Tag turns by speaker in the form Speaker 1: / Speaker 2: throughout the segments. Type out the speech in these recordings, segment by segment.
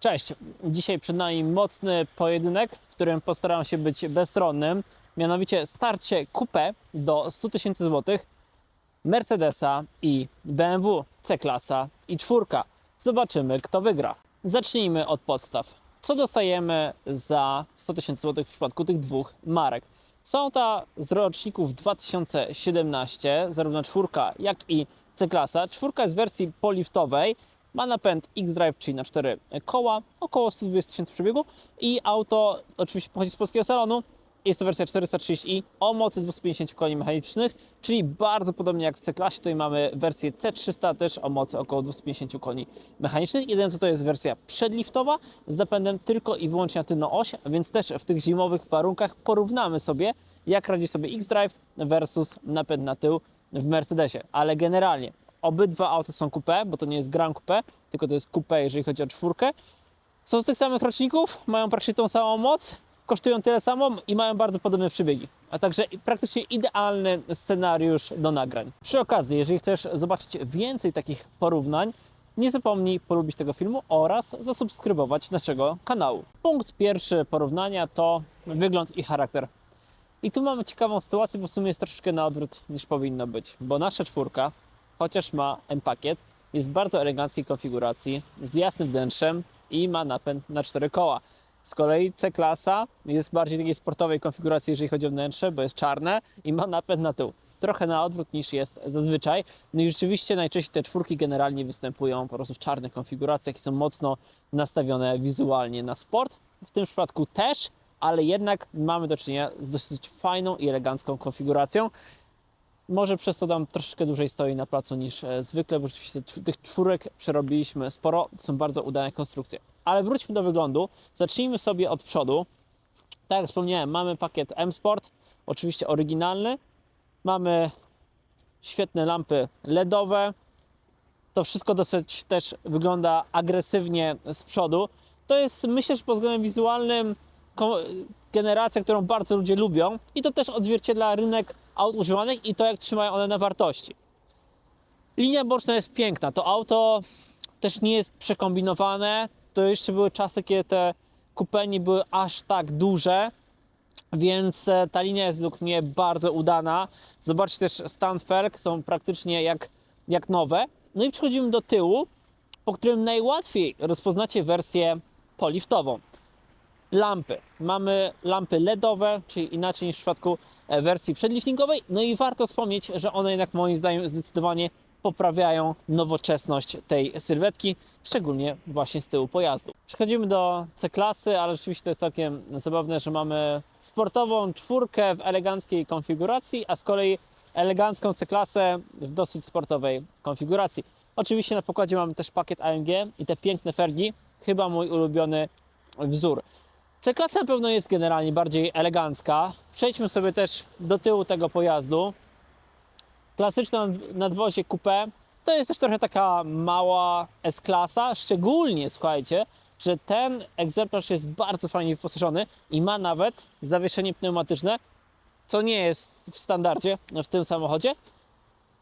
Speaker 1: Cześć, dzisiaj przed nami mocny pojedynek, w którym postaram się być bezstronnym, mianowicie starcie coupé do 100 tysięcy złotych Mercedesa i BMW C-klasa i czwórka. Zobaczymy, kto wygra. Zacznijmy od podstaw. Co dostajemy za 100 tysięcy złotych w przypadku tych dwóch marek? Są to z roczników 2017, zarówno czwórka, jak i C-klasa. Czwórka jest w wersji poliftowej, ma napęd X-Drive, czyli na 4 koła, około 120 tysięcy przebiegu i auto oczywiście pochodzi z polskiego salonu. Jest to wersja 430i o mocy 250 koni mechanicznych, czyli bardzo podobnie jak w C-klasie. Tutaj mamy wersję C300 też o mocy około 250 koni mechanicznych. Jeden co to jest wersja przedliftowa z napędem tylko i wyłącznie na tylną oś, więc też w tych zimowych warunkach porównamy sobie jak radzi sobie X-Drive versus napęd na tył w Mercedesie. Ale generalnie obydwa auta są coupé, bo to nie jest Grand Coupé, tylko to jest coupé, jeżeli chodzi o czwórkę. Są z tych samych roczników, mają praktycznie tą samą moc, kosztują tyle samo i mają bardzo podobne przebiegi. A także praktycznie idealny scenariusz do nagrań. Przy okazji, jeżeli chcesz zobaczyć więcej takich porównań, nie zapomnij polubić tego filmu oraz zasubskrybować naszego kanału. Punkt pierwszy porównania to wygląd i charakter. I tu mamy ciekawą sytuację, bo w sumie jest troszeczkę na odwrót niż powinno być, bo nasza czwórka, chociaż ma M-pakiet, jest w bardzo eleganckiej konfiguracji, z jasnym wnętrzem i ma napęd na cztery koła. Z kolei C-klasa jest bardziej takiej sportowej konfiguracji, jeżeli chodzi o wnętrze, bo jest czarne i ma napęd na tył. Trochę na odwrót niż jest zazwyczaj. No i rzeczywiście najczęściej te czwórki generalnie występują po prostu w czarnych konfiguracjach i są mocno nastawione wizualnie na sport. W tym przypadku też, ale jednak mamy do czynienia z dosyć fajną i elegancką konfiguracją. Może przez to nam troszeczkę dłużej stoi na placu niż e, zwykle, bo rzeczywiście tych czwórek przerobiliśmy sporo. To są bardzo udane konstrukcje. Ale wróćmy do wyglądu. Zacznijmy sobie od przodu. Tak jak wspomniałem, mamy pakiet M Sport, oczywiście oryginalny. Mamy świetne lampy LEDowe. To wszystko dosyć też wygląda agresywnie z przodu. To jest, myślę, że pod względem wizualnym generacja, którą bardzo ludzie lubią i to też odzwierciedla rynek aut używanych i to, jak trzymają one na wartości. Linia boczna jest piękna. To auto też nie jest przekombinowane. To jeszcze były czasy, kiedy te coupe nie były aż tak duże, więc e, ta linia jest według mnie bardzo udana. Zobaczcie też stan felg, są praktycznie jak, jak nowe. No i przechodzimy do tyłu, po którym najłatwiej rozpoznacie wersję poliftową lampy. Mamy lampy LEDowe, czyli inaczej niż w przypadku e, wersji przedliftingowej. No i warto wspomnieć, że one jednak moim zdaniem zdecydowanie poprawiają nowoczesność tej sylwetki, szczególnie właśnie z tyłu pojazdu. Przechodzimy do C-klasy, ale rzeczywiście to jest całkiem zabawne, że mamy sportową czwórkę w eleganckiej konfiguracji, a z kolei elegancką C-klasę w dosyć sportowej konfiguracji. Oczywiście na pokładzie mamy też pakiet AMG i te piękne fergi, chyba mój ulubiony wzór. C-klasa na pewno jest generalnie bardziej elegancka. Przejdźmy sobie też do tyłu tego pojazdu. Klasyczne nad- nadwozie coupé to jest też trochę taka mała S-klasa, szczególnie słuchajcie, że ten egzemplarz jest bardzo fajnie wyposażony i ma nawet zawieszenie pneumatyczne, co nie jest w standardzie w tym samochodzie.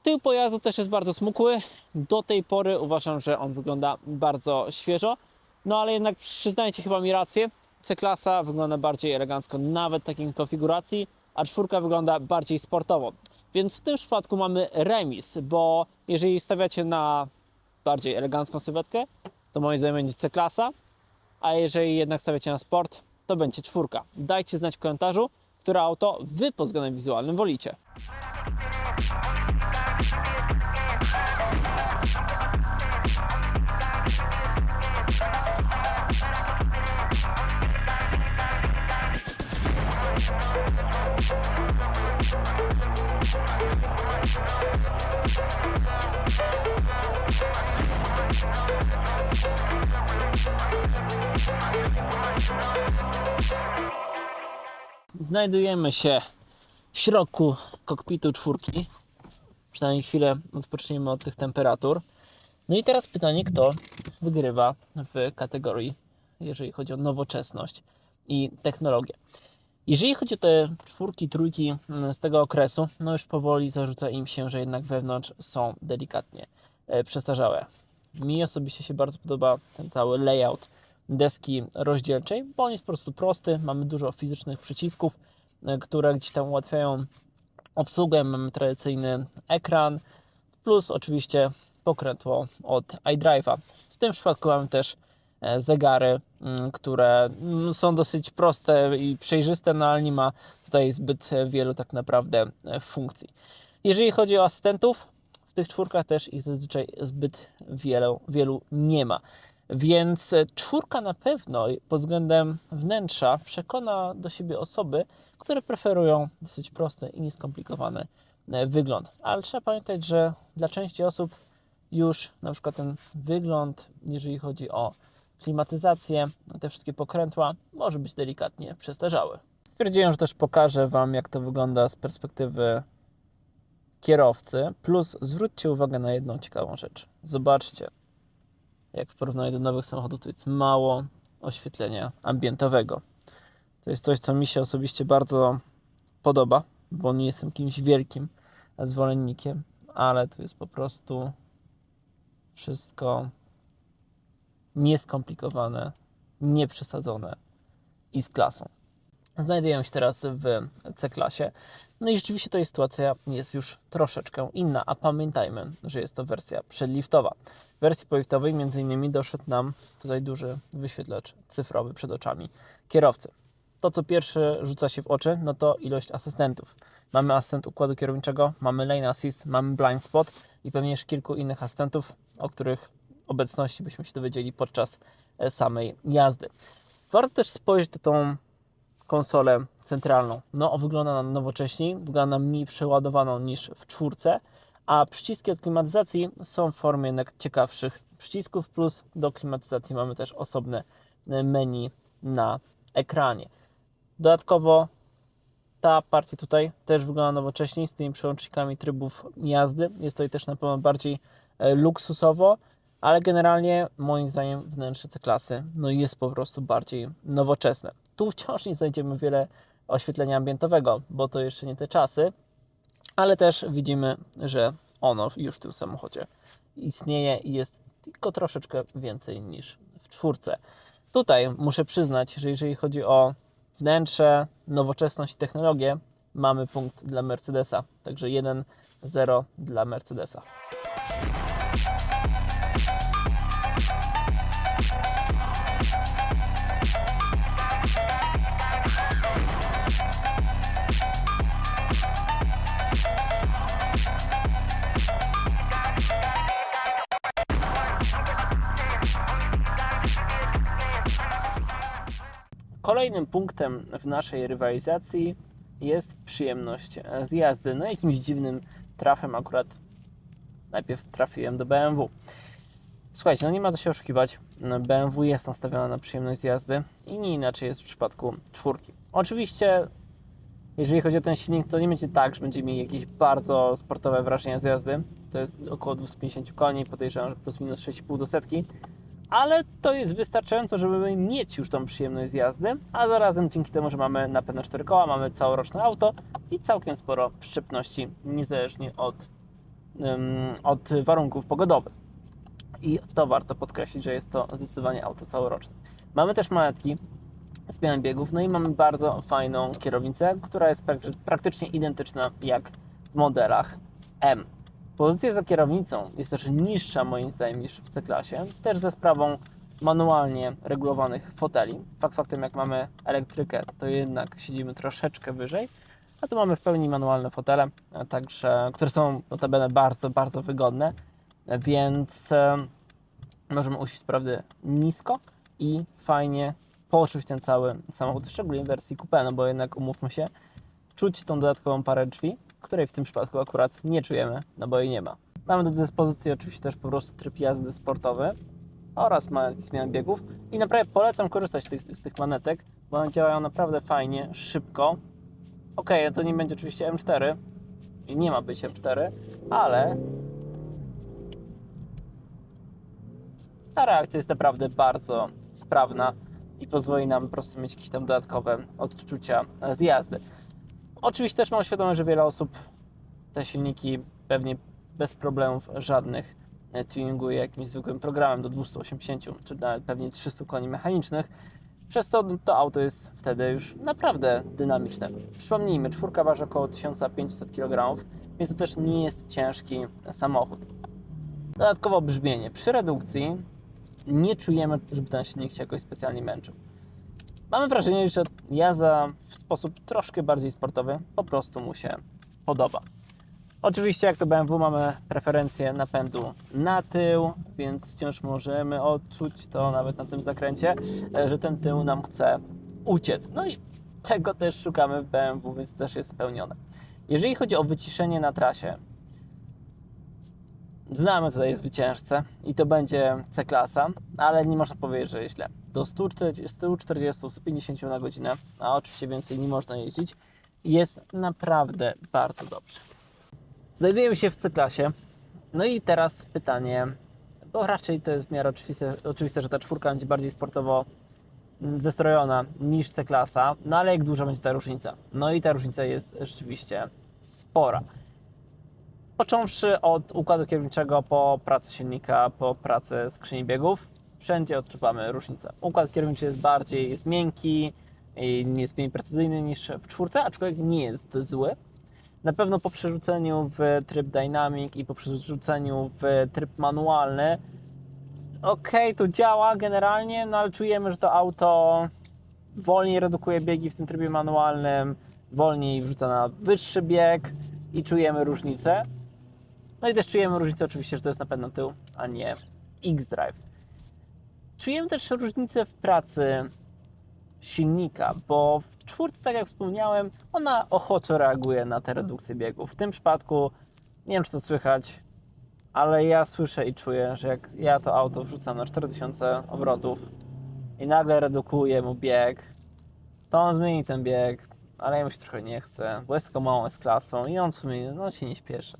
Speaker 1: Tył pojazdu też jest bardzo smukły. Do tej pory uważam, że on wygląda bardzo świeżo. No ale jednak przyznajcie chyba mi rację. C-klasa wygląda bardziej elegancko, nawet w takiej konfiguracji, a czwórka wygląda bardziej sportowo. Więc w tym przypadku mamy remis, bo jeżeli stawiacie na bardziej elegancką sylwetkę, to moim zdaniem będzie C-klasa, a jeżeli jednak stawiacie na sport, to będzie czwórka. Dajcie znać w komentarzu, które auto Wy pod względem wizualnym wolicie. Znajdujemy się w środku kokpitu czwórki. Przynajmniej chwilę odpoczniemy od tych temperatur. No i teraz pytanie, kto wygrywa w kategorii, jeżeli chodzi o nowoczesność i technologię. Jeżeli chodzi o te czwórki, trójki mm, z tego okresu, no już powoli zarzuca im się, że jednak wewnątrz są delikatnie e, przestarzałe. Mi osobiście się bardzo podoba ten cały layout deski rozdzielczej, bo on jest po prostu prosty, mamy dużo fizycznych przycisków, e, które gdzieś tam ułatwiają obsługę, mamy tradycyjny ekran, plus oczywiście pokrętło od iDrive'a. W tym przypadku mamy też e, zegary, mm, które mm, są dosyć proste i przejrzyste, no ale nie ma tutaj zbyt wielu tak naprawdę e, funkcji. Jeżeli chodzi o asystentów, w tych czwórkach też ich zazwyczaj zbyt wielu, wielu nie ma. Więc e, czwórka na pewno pod względem wnętrza przekona do siebie osoby, które preferują dosyć prosty i nieskomplikowany e, wygląd. Ale trzeba pamiętać, że dla części osób już na przykład ten wygląd, jeżeli chodzi o klimatyzację, te wszystkie pokrętła, może być delikatnie przestarzały. Stwierdziłem, że też pokażę Wam, jak to wygląda z perspektywy kierowcy. Plus zwróćcie uwagę na jedną ciekawą rzecz. Zobaczcie, jak w porównaniu do nowych samochodów, to jest mało oświetlenia ambientowego. To jest coś, co mi się osobiście bardzo podoba, bo nie jestem kimś wielkim zwolennikiem, ale to jest po prostu wszystko nieskomplikowane, nieprzesadzone i z klasą. Znajduję się teraz w C-klasie. No i rzeczywiście jest sytuacja jest już troszeczkę inna, a pamiętajmy, że jest to wersja przedliftowa. W wersji między innymi doszedł nam tutaj duży wyświetlacz cyfrowy przed oczami kierowcy. To, co pierwsze rzuca się w oczy, no to ilość asystentów. Mamy asystent układu kierowniczego, mamy lane assist, mamy blind spot i pewnie jeszcze kilku innych asystentów, o których obecności byśmy się dowiedzieli podczas e, samej jazdy. Warto też spojrzeć na tą konsolę centralną. No, wygląda nam nowocześniej, wygląda mniej przeładowaną niż w czwórce, a przyciski od klimatyzacji są w formie jednak ciekawszych przycisków, plus do klimatyzacji mamy też osobne menu na ekranie. Dodatkowo ta partia tutaj też wygląda nowocześniej z tymi przełącznikami trybów jazdy. Jest to też na pewno bardziej e, luksusowo, ale generalnie moim zdaniem wnętrze C-klasy no jest po prostu bardziej nowoczesne. Tu wciąż nie znajdziemy wiele oświetlenia ambientowego, bo to jeszcze nie te czasy, ale też widzimy, że ono już w tym samochodzie istnieje i jest tylko troszeczkę więcej niż w czwórce. Tutaj muszę przyznać, że jeżeli chodzi o wnętrze, nowoczesność i technologię, mamy punkt dla Mercedesa. Także 1-0 dla Mercedesa. Kolejnym punktem w naszej rywalizacji jest przyjemność z jazdy. No jakimś dziwnym trafem akurat najpierw trafiłem do BMW. Słuchajcie, no nie ma co się oszukiwać. BMW jest nastawiona na przyjemność z jazdy i nie inaczej jest w przypadku czwórki. Oczywiście, jeżeli chodzi o ten silnik, to nie będzie tak, że będzie mieli jakieś bardzo sportowe wrażenia z jazdy. To jest około 250 koni, podejrzewam, że plus minus 6,5 do setki ale to jest wystarczająco, żeby mieć już tą przyjemność z jazdy, a zarazem dzięki temu, że mamy napęd na 4 koła, mamy całoroczne auto i całkiem sporo przyczepności, niezależnie od, um, od warunków pogodowych. I to warto podkreślić, że jest to zdecydowanie auto całoroczne. Mamy też manetki z pionem biegów, no i mamy bardzo fajną kierownicę, która jest praktycznie identyczna jak w modelach M. Pozycja za kierownicą jest też niższa moim zdaniem niż w C-klasie, też ze sprawą manualnie regulowanych foteli. Fakt faktem, jak mamy elektrykę, to jednak siedzimy troszeczkę wyżej, a tu mamy w pełni manualne fotele, także, które są notabene bardzo, bardzo wygodne, więc e, możemy usiąść naprawdę nisko i fajnie poczuć ten cały samochód, szczególnie w wersji coupe, no bo jednak umówmy się, czuć tą dodatkową parę drzwi, której w tym przypadku akurat nie czujemy, no bo jej nie ma. Mamy do dyspozycji oczywiście też po prostu tryb jazdy sportowy oraz manetki zmiany biegów i naprawdę polecam korzystać z tych, z tych manetek, bo one działają naprawdę fajnie, szybko. Ok, to nie będzie oczywiście M4 i nie ma być M4, ale ta reakcja jest naprawdę bardzo sprawna i pozwoli nam po prostu mieć jakieś tam dodatkowe odczucia z jazdy. Oczywiście też mam świadomość, że wiele osób te silniki pewnie bez problemów żadnych e, tuninguje jakimś zwykłym programem do 280 czy nawet pewnie 300 koni mechanicznych. Przez to to auto jest wtedy już naprawdę dynamiczne. Przypomnijmy, czwórka waży około 1500 kg, więc to też nie jest ciężki samochód. Dodatkowo brzmienie. Przy redukcji nie czujemy, żeby ten silnik się jakoś specjalnie męczył. Mamy wrażenie, że jazda w sposób troszkę bardziej sportowy po prostu mu się podoba. Oczywiście, jak to BMW, mamy preferencję napędu na tył, więc wciąż możemy odczuć to nawet na tym zakręcie, e, że ten tył nam chce uciec. No i tego też szukamy w BMW, więc też jest spełnione. Jeżeli chodzi o wyciszenie na trasie, znamy tutaj zwycięzcę i to będzie C-klasa, ale nie można powiedzieć, że jest źle. Do 140-150 na godzinę, a oczywiście więcej nie można jeździć, jest naprawdę bardzo dobrze. Znajdujemy się w C-klasie. No i teraz pytanie, bo raczej to jest w miarę oczywiste, oczywiste że ta czwórka będzie bardziej sportowo zestrojona niż C-klasa, no ale jak duża będzie ta różnica? No i ta różnica jest rzeczywiście spora. Począwszy od układu kierowniczego po pracy silnika, po pracę skrzyni biegów, wszędzie odczuwamy różnicę. Układ kierowniczy jest bardziej jest miękki, jest mniej precyzyjny niż w czwórce, aczkolwiek nie jest zły. Na pewno po przerzuceniu w tryb Dynamic i po przerzuceniu w tryb manualny, ok, to działa generalnie, no ale czujemy, że to auto wolniej redukuje biegi w tym trybie manualnym, wolniej wrzuca na wyższy bieg i czujemy różnicę. No i też czujemy różnicę oczywiście, że to jest napęd na tył, a nie X-Drive. Czujemy też różnicę w pracy silnika, bo w czwórce, tak jak wspomniałem, ona ochoczo reaguje na te redukcje biegów. W tym przypadku, nie wiem czy to słychać, ale ja słyszę i czuję, że jak ja to auto wrzucam na 4000 obrotów i nagle redukuję mu bieg, to on zmieni ten bieg, ale ja mu się trochę nie chce, bo jest tylko małą S-klasą i on w sumie no, się nie śpieszy.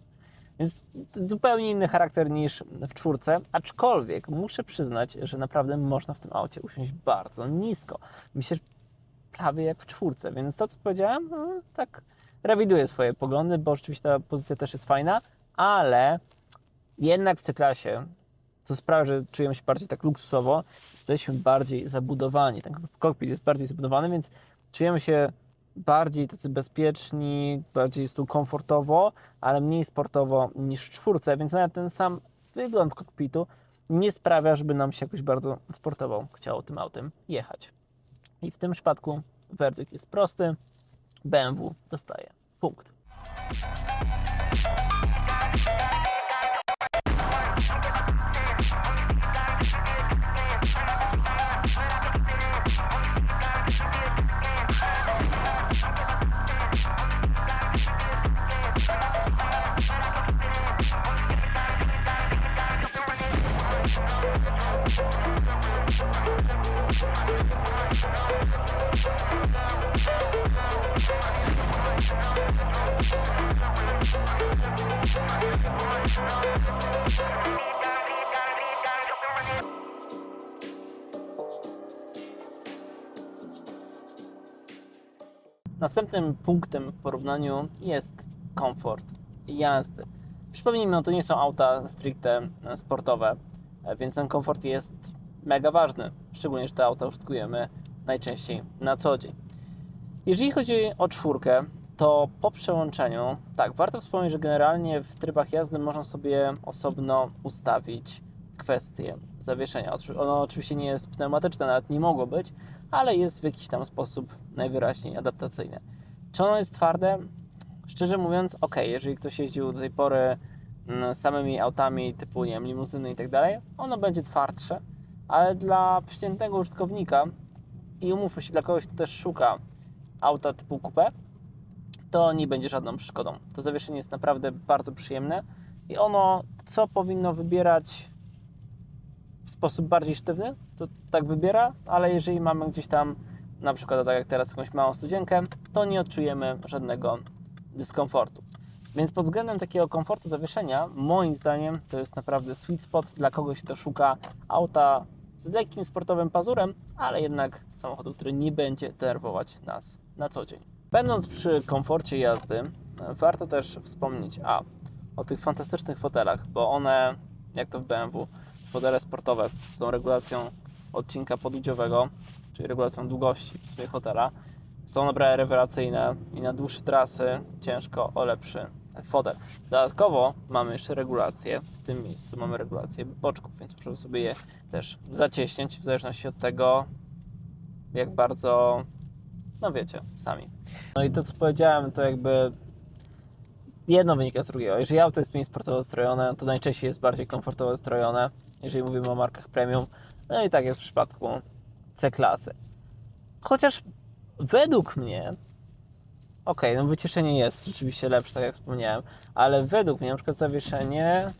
Speaker 1: Więc zupełnie inny charakter niż w czwórce, aczkolwiek muszę przyznać, że naprawdę można w tym aucie usiąść bardzo nisko. Myślę, że prawie jak w czwórce, więc to, co powiedziałem, no, tak rewiduję swoje poglądy, bo oczywiście ta pozycja też jest fajna, ale jednak w C-klasie, co sprawia, że czujemy się bardziej tak luksusowo, jesteśmy bardziej zabudowani. Ten kokpit jest bardziej zabudowany, więc czujemy się bardziej tacy bezpieczni, bardziej jest tu komfortowo, ale mniej sportowo niż w czwórce, więc nawet ten sam wygląd kokpitu nie sprawia, żeby nam się jakoś bardzo sportowo chciało tym autem jechać. I w tym przypadku werdykt jest prosty. BMW dostaje punkt. Następnym punktem w porównaniu jest komfort jazdy. Przypomnijmy, no to nie są auta stricte sportowe, więc ten komfort jest mega ważny, szczególnie, że te auta użytkujemy najczęściej na co dzień. Jeżeli chodzi o czwórkę, to po przełączeniu, tak, warto wspomnieć, że generalnie w trybach jazdy można sobie osobno ustawić kwestię zawieszenia. Ono oczywiście nie jest pneumatyczne, nawet nie mogło być, ale jest w jakiś tam sposób najwyraźniej adaptacyjne. Czy ono jest twarde? Szczerze mówiąc, ok, jeżeli ktoś jeździł do tej pory mm, samymi autami typu, nie wiem, limuzyny i tak dalej, ono będzie twardsze, ale dla przeciętnego użytkownika i umówmy się, dla kogoś, kto też szuka auta typu coupé, to nie będzie żadną przeszkodą. To zawieszenie jest naprawdę bardzo przyjemne i ono, co powinno wybierać w sposób bardziej sztywny, to tak wybiera, ale jeżeli mamy gdzieś tam, na przykład tak jak teraz, jakąś małą studzienkę, to nie odczujemy żadnego dyskomfortu. Więc pod względem takiego komfortu zawieszenia, moim zdaniem, to jest naprawdę sweet spot dla kogoś, kto szuka auta z lekkim sportowym pazurem, ale jednak samochodu, który nie będzie denerwować nas na co dzień. Będąc przy komforcie jazdy, warto też wspomnieć a o tych fantastycznych fotelach, bo one jak to w BMW. Fotele sportowe z tą regulacją odcinka podłudziowego, czyli regulacją długości w sobie hotela, są naprawdę rewelacyjne i na dłuższe trasy ciężko o lepszy fotel. Dodatkowo mamy jeszcze regulację, w tym miejscu mamy regulację boczków, więc możemy sobie je też zacieśnić w zależności od tego, jak bardzo, no wiecie, sami. No i to, co powiedziałem, to jakby jedno wynika z drugiego. Jeżeli auto jest mniej sportowo strojone, to najczęściej jest bardziej komfortowo strojone, jeżeli mówimy o markach premium. No i tak jest w przypadku C-klasy. Chociaż według mnie, okej, no wyciszenie jest rzeczywiście lepsze, tak jak wspomniałem, ale według mnie na przykład zawieszenie,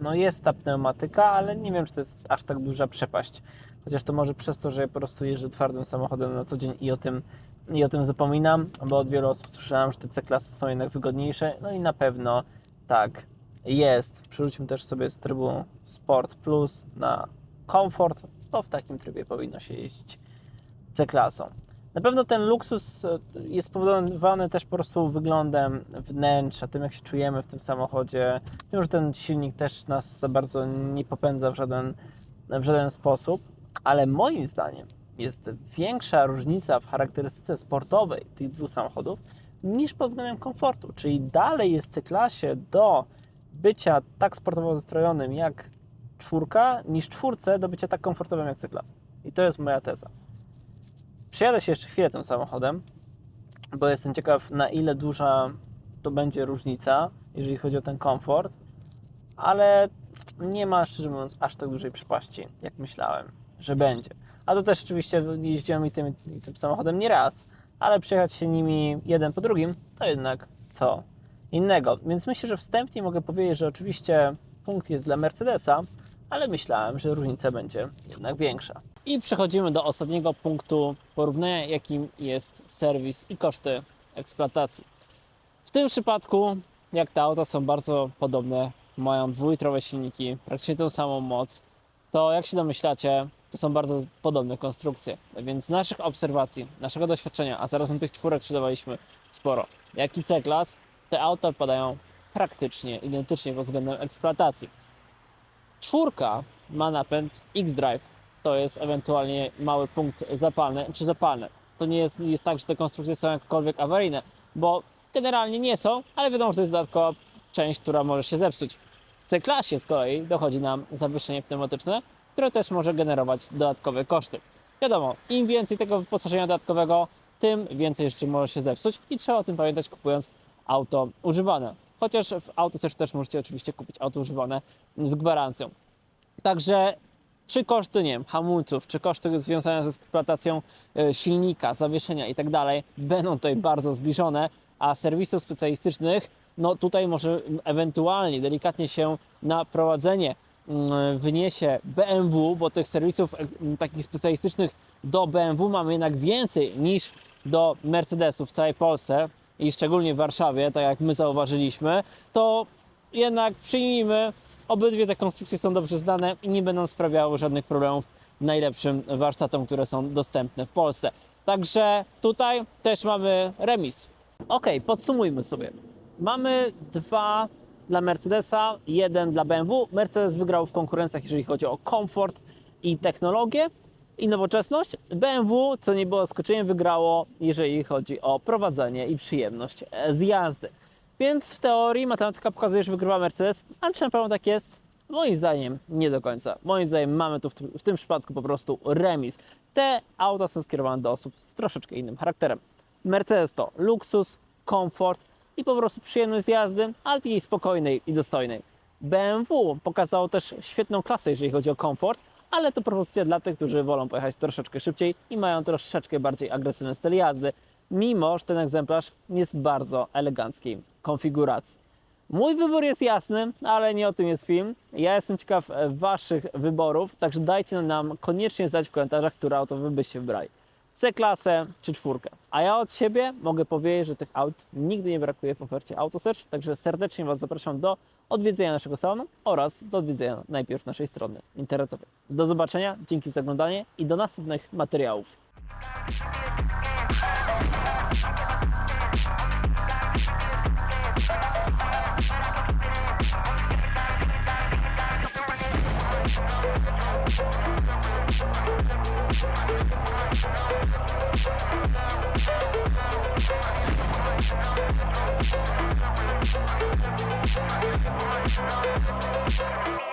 Speaker 1: no jest ta pneumatyka, ale nie wiem, czy to jest aż tak duża przepaść. Chociaż to może przez to, że po prostu jeżdżę twardym samochodem na co dzień i o tym, i o tym zapominam, bo od wielu osób słyszałem, że te C-klasy są jednak wygodniejsze, no i na pewno tak jest. Przerzućmy też sobie z trybu Sport Plus na komfort, bo w takim trybie powinno się jeździć C-klasą. Na pewno ten luksus e, jest spowodowany też po prostu wyglądem wnętrza, tym jak się czujemy w tym samochodzie, tym, że ten silnik też nas za bardzo nie popędza w żaden, w żaden sposób, ale moim zdaniem jest większa różnica w charakterystyce sportowej tych dwóch samochodów niż pod względem komfortu, czyli dalej jest C-klasie do bycia tak sportowo zestrojonym jak czwórka, niż czwórce do bycia tak komfortowym jak C-klasa. I to jest moja teza. Przejadę się jeszcze chwilę tym samochodem, bo jestem ciekaw, na ile duża to będzie różnica, jeżeli chodzi o ten komfort, ale nie ma, szczerze mówiąc, aż tak dużej przepaści, jak myślałem, że będzie. A to też oczywiście jeździłem i tym, i tym samochodem nie raz, ale przejechać się nimi jeden po drugim, to jednak co innego. Więc myślę, że wstępnie mogę powiedzieć, że oczywiście punkt jest dla Mercedesa, ale myślałem, że różnica będzie jednak większa. I przechodzimy do ostatniego punktu porównania, jakim jest serwis i koszty eksploatacji. W tym przypadku, jak te auta są bardzo podobne, mają dwulitrowe silniki, praktycznie tą samą moc, to jak się domyślacie, to są bardzo podobne konstrukcje. Więc z naszych obserwacji, naszego doświadczenia, a zarazem tych czwórek sprzedawaliśmy sporo, jak i C-Class, te auta odpadają praktycznie identycznie pod względem eksploatacji. Czwórka ma napęd X-Drive, to jest ewentualnie mały punkt zapalny czy zapalny. To nie jest, jest tak, że te konstrukcje są jakkolwiek awaryjne, bo generalnie nie są, ale wiadomo, że to jest dodatkowa część, która może się zepsuć. W C-klasie z kolei dochodzi nam zawieszenie pneumatyczne, które też może generować dodatkowe koszty. Wiadomo, im więcej tego wyposażenia dodatkowego, tym więcej rzeczy może się zepsuć i trzeba o tym pamiętać kupując auto używane. Chociaż w auto też, możecie oczywiście kupić auto używane z gwarancją. Także czy koszty, nie wiem, hamulców, czy koszty związane z eksploatacją e, silnika, zawieszenia i tak dalej będą tutaj bardzo zbliżone, a serwisów specjalistycznych, no tutaj może ewentualnie delikatnie się na prowadzenie mm, wyniesie BMW, bo tych serwisów e, takich specjalistycznych do BMW mamy jednak więcej niż do Mercedesów w całej Polsce i szczególnie w Warszawie, tak jak my zauważyliśmy, to jednak przyjmijmy, obydwie te konstrukcje są dobrze znane i nie będą sprawiały żadnych problemów najlepszym warsztatom, które są dostępne w Polsce. Także tutaj też mamy remis. Ok, podsumujmy sobie. Mamy dwa dla Mercedesa, jeden dla BMW. Mercedes wygrał w konkurencjach, jeżeli chodzi o komfort i technologię i nowoczesność. BMW, co nie było zaskoczeniem, wygrało, jeżeli chodzi o prowadzenie i przyjemność e, z jazdy. Więc w teorii matematyka pokazuje, że wygrywa Mercedes, ale czy na pewno tak jest? Moim zdaniem nie do końca. Moim zdaniem mamy tu w, tym- w tym przypadku po prostu remis. Te auta są skierowane do osób z troszeczkę innym charakterem. Mercedes to luksus, komfort i po prostu przyjemność z jazdy, ale takiej spokojnej i dostojnej. BMW pokazało też świetną klasę, jeżeli chodzi o komfort, ale to propozycja dla tych, którzy wolą pojechać troszeczkę szybciej i mają troszeczkę bardziej agresywny styl jazdy, mimo że ten egzemplarz jest bardzo eleganckiej konfiguracji. Mój wybór jest jasny, ale nie o tym jest film. Ja jestem ciekaw e, Waszych wyborów, także dajcie nam koniecznie znać w komentarzach, które auto Wy byście wybrali. C-klasę czy czwórkę. A ja od siebie mogę powiedzieć, że tych aut nigdy nie brakuje w ofercie AutoSearch, także serdecznie Was zapraszam do odwiedzenia naszego salonu oraz do odwiedzenia najpierw naszej strony internetowej. Do zobaczenia, dzięki za oglądanie i do następnych materiałów. Thank you.